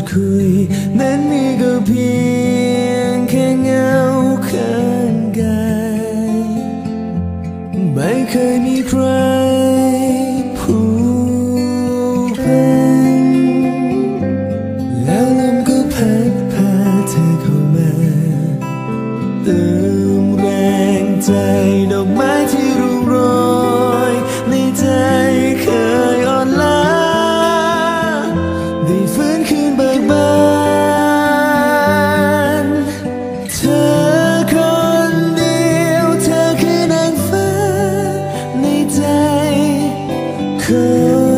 ดคุยนั้นนี่ก็เพียงแค่เงาข้างกายไม่เคยมีใครผูกพันแล้วลมก็พัดพาเธอเข้ามาเติมแรงใจ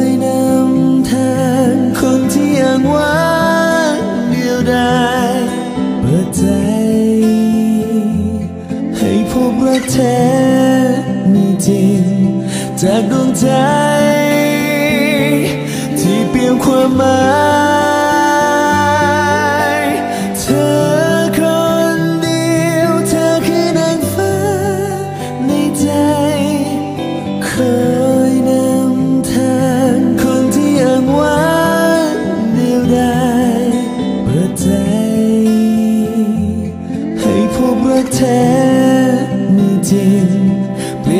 ยนำทางคนที่ยังว่างเดียวดายเปิดใจ ให้พบรักแท้มีจริง จากดวงใจ ที่เปลี่ยนความหมาย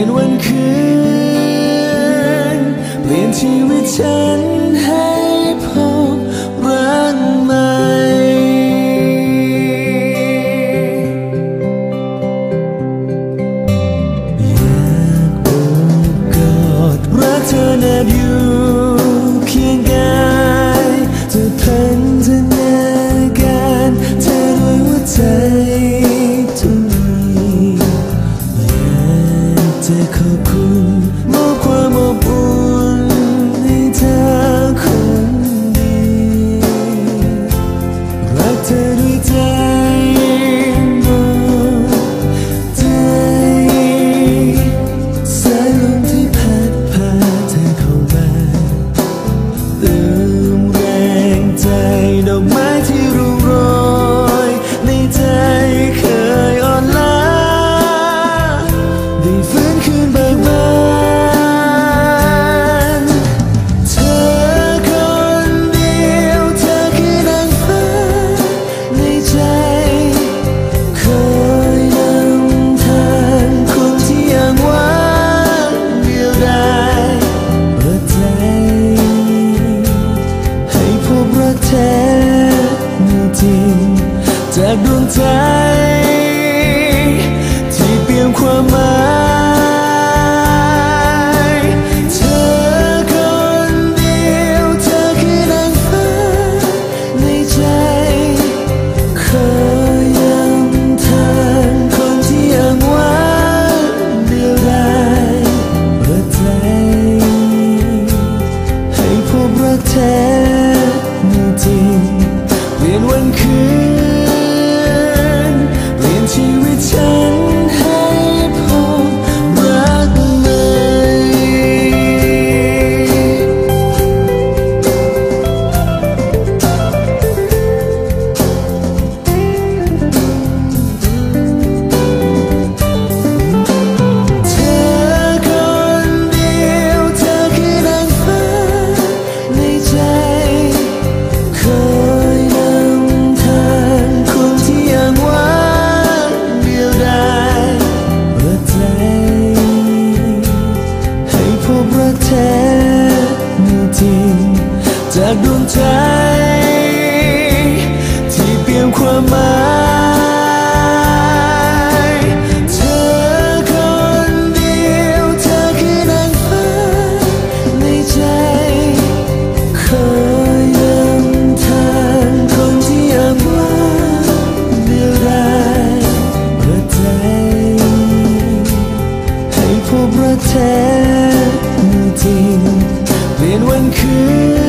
ลี่ยนวันคืน เปลี่ยนชีวิตฉัน จะขอบคุณมอบความอบอุ่นให้เธอคนดีรักเธอด้วยใจ ฟื้นคืนเบิกบานเธอคนเดียวเธอคือนางฟ้าในใจเคยนำทางคนที่ยังว่างเดียวดายเปิดใจให้พบรักแท้มีจริงจากดวงใจ ดวงใจ ที่เปลี่ยนความหมายเธอคนเดียว เธอคือนางฟ้าในใจเคยย้ำทางคนที่อ้างว้างเมื่อไรเมื่ใจ ให้พบรัแท้จริงเปลี่ยนวันคืน